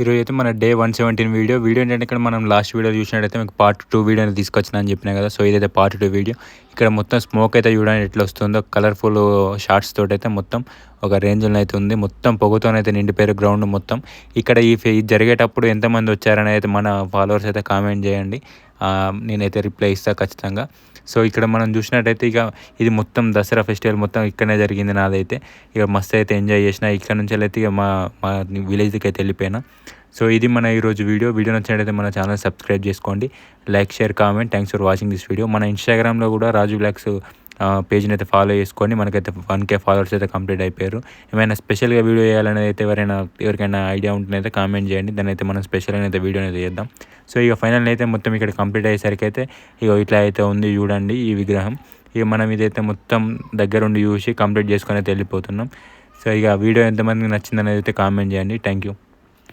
ఈరోజు అయితే మన day one seventeen video. Video ఏంటంటే ఇక్కడ మనం లాస్ట్ వీడియో చూసినట్టయితే మీకు పార్ట్ టూ వీడియో తీసుకొచ్చిన అని చెప్పినా కదా. సో ఇదైతే పార్ట్ టూ వీడియో. ఇక్కడ మొత్తం స్మోక్ అయితే చూడడానికి ఎట్లా వస్తుందో కలర్ఫుల్ షార్ట్స్ తోటి అయితే మొత్తం ఒక రేంజ్లో అయితే ఉంది. మొత్తం పొగతోనైతే నిండిపోయారు గ్రౌండ్ మొత్తం. ఇక్కడ ఈ ఫే- జరిగేటప్పుడు ఎంతమంది వచ్చారని అయితే మన ఫాలోవర్స్ అయితే కామెంట్ చేయండి. నేనైతే రిప్లై ఇస్తాను ఖచ్చితంగా. సో ఇక్కడ మనం చూసినట్టయితే ఇక ఇది మొత్తం దసరా ఫెస్టివల్ మొత్తం ఇక్కడనే జరిగింది నాదైతే. ఇక మస్తు అయితే ఎంజాయ్ చేసిన. ఇక్కడ నుంచి అయితే ఇక మా మా విలేజ్కి అయితే వెళ్ళిపోయినా. సో ఇది మన ఈరోజు వీడియో. వీడియో నచ్చినట్టయితే మన ఛానల్ సబ్స్క్రైబ్ చేసుకోండి. Like share comment thanks for watching this video మన ఇన్స్టాగ్రామ్లో కూడా రాజు బ్లాక్స్ పేజ్ని అయితే ఫాలో చేసుకొని మనకైతే వన్ కే ఫాలోవర్స్ అయితే కంప్లీట్ అయిపోయారు. ఏమైనా స్పెషల్గా వీడియో చేయాలని అయితే ఎవరైనా ఎవరికైనా ఐడియా ఉంటుందైతే కామెంట్ చేయండి. దాని అయితే మనం స్పెషల్ అయితే వీడియో అయితే చేద్దాం. సో ఇక ఫైనల్ అయితే మొత్తం ఇక్కడ కంప్లీట్ అయ్యేసరికి అయితే ఇక ఇట్లా అయితే ఉంది చూడండి ఈ విగ్రహం. ఇక మనం ఇదైతే మొత్తం దగ్గరుండి చూసి కంప్లీట్ చేసుకొని అయితే వెళ్ళిపోతున్నాం. సో ఇక వీడియో ఎంతమందికి నచ్చిందనేది అయితే కామెంట్ చేయండి. Thank you